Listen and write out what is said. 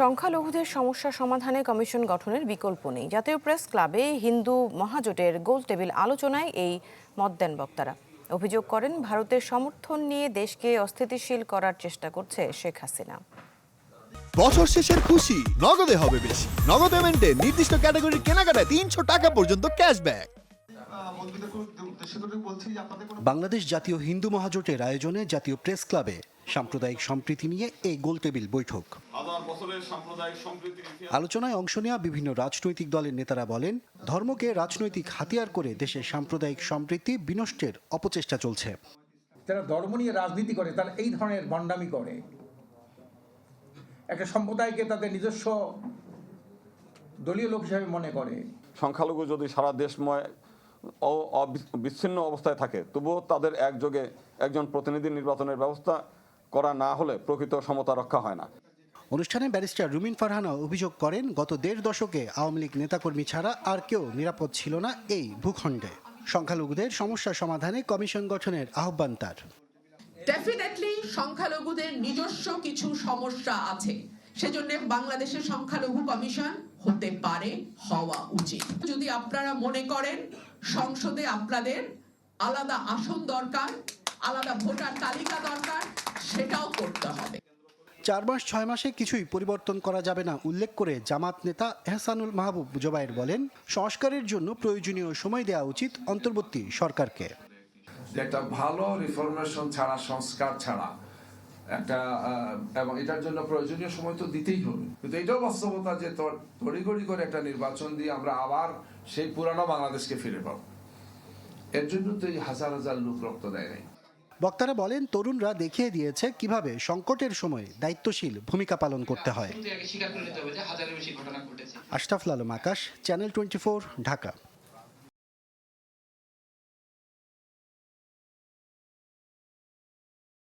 সংখ্যালঘুদের সমস্যা সমাধানে কমিশন গঠনের বিকল্প নেই। জাতীয় প্রেস ক্লাবে হিন্দু মহাজোটের গোল টেবিল আলোচনায় এই মত দেন বক্তারা। অভিযোগ করেন ভারতের সমর্থন নিয়ে দেশকে অস্থিতিশীল করার চেষ্টা করছে শেখ হাসিনা। বছর শেষের খুশি নগদে হবে বেশি। নগদ পেমেন্টে নির্দিষ্ট ক্যাটাগরির কেনাকাটায় তিনশো টাকা পর্যন্ত ক্যাশব্যাক বাংলাদেশ জাতীয় হিন্দু মহাজোটের আয়োজনে জাতীয় প্রেস ক্লাবে সাম্প্রদায়িক সম্প্রীতি নিয়ে এই গোলটেবিল বৈঠক। আলোচনায় অংশ নেওয়া বিভিন্ন রাজনৈতিক দলের নেতারা বলেন ধর্মকে রাজনৈতিক হাতিয়ার করে দেশের সাম্প্রদায়িক সম্প্রীতি বিনষ্টের অপচেষ্টা চলছে। যারা ধর্ম নিয়ে রাজনীতি করে তারা এই ধরনের বন্ডামি করে। একটা সম্প্রদায়কে তাদের নিজস্ব দলীয় লোক হিসাবে মনে করে। সংখ্যালঘু যদি সারা দেশময় বিচ্ছিন্ন অবস্থায় থাকে তবুও তাদের একযোগে একজন প্রতিনিধি নির্বাচনের ব্যবস্থা করা না হলে প্রকৃত সমতা রক্ষা হয় না। অনুষ্ঠানে ব্যারিস্টার রুমিন ফারহানা অভিযোগ করেন, গত দেড় দশকে আওয়ামী লীগ নেতাকর্মী ছাড়া আর কেউ নিরাপদ ছিল না এই ভূখণ্ডে। সংখ্যালঘুদের সমস্যা সমাধানে কমিশন গঠনের আহ্বান তার। ডেফিনেটলি সংখ্যালঘুদের নিজস্ব কিছু সমস্যা আছে। সেজন্য বাংলাদেশের সংখ্যালঘু কমিশন হতে পারে, হওয়া উচিত। যদি আপনারা মনে করেন, সংসদে আপনাদের আলাদা আসন দরকার, আলাদা ভোটার তালিকা দরকার, সেটাও করতে হবে। চার মাস, ছয় মাসে কিছুই পরিবর্তন করা যাবে না, উল্লেখ করে জামাত নেতা এহসানুল মাহবুব জোবায়ের বলেন, সংস্কারের জন্য প্রয়োজনীয় সময় দেওয়া উচিত অন্তর্বর্তী সরকারকে। একটা ভালো রিফরমেশন ছাড়া, সংস্কার ছাড়া, একটা এবং এটার জন্য প্রয়োজনীয় সময় তো দিতেই হবে। কিন্তু এটাও বাস্তবতা যে তড়িঘড়ি করে একটা নির্বাচন দিয়ে আমরা আবার সেই পুরানো বাংলাদেশকে ফিরে পাবো। এর জন্য তো এই হাজার হাজার লোক রক্ত দেয় নাই। বক্তারা বলেন তরুণরা দেখিয়ে দিয়েছে কীভাবে সংকটের সময় দায়িত্বশীল ভূমিকা পালন করতে হয়। Ashraful Alam Akash channel twenty Dhaka.